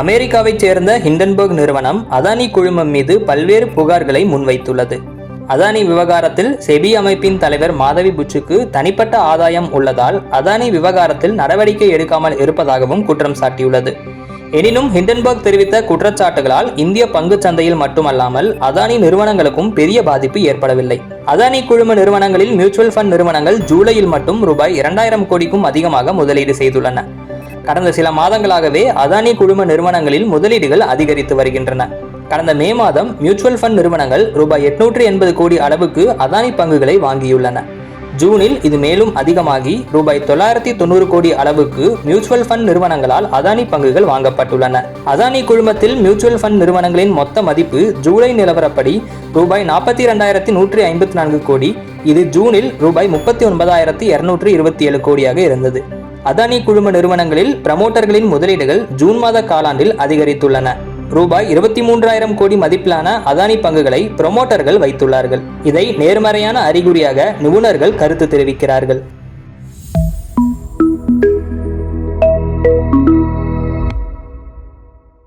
அமெரிக்காவைச் சேர்ந்த ஹிண்டன்பர்க் நிறுவனம் அதானி குழுமம் மீது பல்வேறு புகார்களை முன்வைத்துள்ளது. அதானி விவகாரத்தில் செபி அமைப்பின் தலைவர் மாதவி புச்சுக்கு தனிப்பட்ட ஆதாயம் உள்ளதால் அதானி விவகாரத்தில் நடவடிக்கை எடுக்காமல் இருப்பதாகவும் குற்றம் சாட்டியுள்ளது. எனினும் ஹிண்டன்பர்க் தெரிவித்த குற்றச்சாட்டுகளால் இந்திய பங்குச் சந்தையில் மட்டுமல்லாமல் அதானி நிறுவனங்களுக்கும் பெரிய பாதிப்பு ஏற்படவில்லை. அதானி குழும நிறுவனங்களில் மியூச்சுவல் ஃபண்ட் நிறுவனங்கள் ஜூலையில் மட்டும் ரூபாய் இரண்டாயிரம் கோடிக்கும் அதிகமாக முதலீடு செய்துள்ளன. கடந்த சில மாதங்களாகவே அதானி குழும நிறுவனங்களில் முதலீடுகள் அதிகரித்து வருகின்றன. கடந்த மே மாதம் மியூச்சுவல் ஃபண்ட் நிறுவனங்கள் ரூபாய் எட்நூற்று எண்பது கோடி அளவுக்கு அதானி பங்குகளை வாங்கியுள்ளன. ஜூனில் இது மேலும் அதிகமாகி ரூபாய் தொள்ளாயிரத்தி தொண்ணூறு கோடி அளவுக்கு மியூச்சுவல் ஃபண்ட் நிறுவனங்களால் அதானி பங்குகள் வாங்கப்பட்டுள்ளன. அதானி குழுமத்தில் மியூச்சுவல் ஃபண்ட் நிறுவனங்களின் மொத்த மதிப்பு ஜூலை நிலவரப்படி ரூபாய் நாற்பத்தி இரண்டாயிரத்தி நூற்றி ஐம்பத்தி நான்கு கோடி இது ஜூனில் ரூபாய் முப்பத்தி ஒன்பதாயிரத்தி இருநூற்றி இருபத்தி ஏழு கோடியாக இருந்தது. அதானி குழும நிறுவனங்களில் பிரமோட்டர்களின் முதலீடுகள் ஜூன் மாத காலாண்டில் அதிகரித்துள்ளன. ரூபாய் இருபத்தி மூன்றாயிரம் கோடி மதிப்பிலான அதானி பங்குகளை பிரமோட்டர்கள் வைத்துள்ளார்கள். இதை நேர்மறையான அறிகுறியாக நிபுணர்கள் கருத்து தெரிவிக்கிறார்கள்.